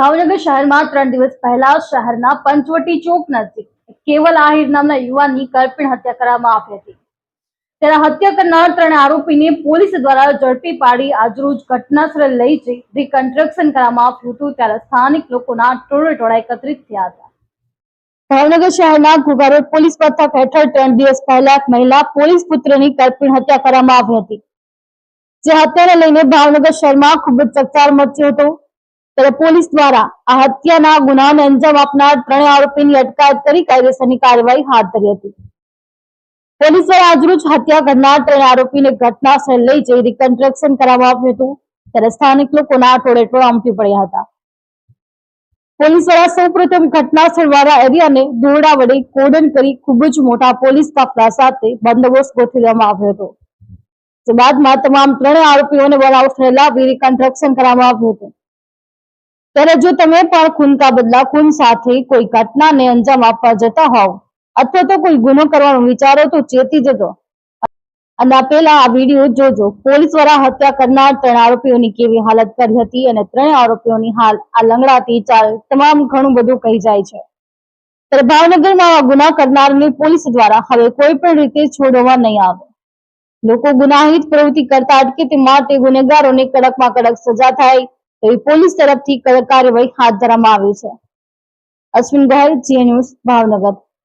ભાવનગર શહેરમાં ત્રણ દિવસ પહેલા શહેરના પંચવટી ચોક નજીક કેવલ આહિર નામના યુવાનની કરપીણ હત્યા કરવામાં આવી હતી. તેના હત્યા કરનાર ત્રણ આરોપીને પોલીસ દ્વારા ઝડપી પાડી આજરોજ ઘટનાસ્થળે લઈ જઈ રિકન્સ્ટ્રક્શન કરવામાં આવ્યું હતું. ત્યારે સ્થાનિક લોકોના ટોળે ટોળા એકત્રિત થયા હતા. ભાવનગર શહેરના ઘોઘા પોલીસ મથક હેઠળ ત્રણ દિવસ પહેલા મહિલા પોલીસ પુત્રની કરપીણ હત્યા કરવામાં આવી હતી. જે હત્યાને લઈને ભાવનગર શહેરમાં ખૂબ જ ચકચાર મચ્યો હતો. ત્યારે પોલીસ દ્વારા આ હત્યાના ગુનાને અંજામ આપનાર ત્રણેય આરોપીની અટકાયત કરી કાયદેસરની કાર્યવાહી હાથ ધરી હતી. પોલીસ દ્વારા આજરોજ હત્યા કરનાર ત્રણે આરોપીને ઘટના સ્થળ લઈ જઈ રિકન્સ્ટ્રક્શન કરવામાં આવ્યું હતું, ત્યારે સ્થાનિક લોકોના ટોળેટોળ આમટી પડ્યા હતા. પોલીસ દ્વારા સૌપ્રથમ ઘટના સ્થળ વાળા એરિયાને દોરડા વડે કોડન કરી ખૂબ જ મોટા પોલીસ કાફલા સાથે બંદોબસ્ત ગોઠવી દેવામાં આવ્યો હતો. જે બાદમાં તમામ ત્રણેય આરોપીઓને થયેલા લાવી રિકન્સ્ટ્રક્શન કરવામાં આવ્યું હતું. ત્યારે જો તમે પણ ખૂન કા બદલા, ખૂન સાથે કોઈ ઘટનાને અંજામ આપવા જતા હોવ અથવા તો કોઈ ગુનો કરવાનો વિચારો તો ચેતી જજો. અને પેલા આ વીડિયો જોજો. પોલીસ દ્વારા હત્યા કરનાર ત્રણ આરોપીઓની કેવી હાલત કરી હતી અને ત્રણ આરોપીઓની હાલ આ લંગડાતી ચાલ તમામ ઘણું બધું કહી જાય છે. ત્યારે ભાવનગરમાં આવા ગુના કરનારને પોલીસ દ્વારા હવે કોઈ પણ રીતે છોડવા નહીં આવે. લોકો ગુનાહિત પ્રવૃત્તિ કરતા અટકે તે માટે ગુનેગારોને કડકમાં કડક સજા થાય એવી પોલીસ તરફથી કાર્યવાહી હાથ ધરવામાં આવી છે. અશ્વિન ગોહિલ જીએ ન્યૂઝ ભાવનગર.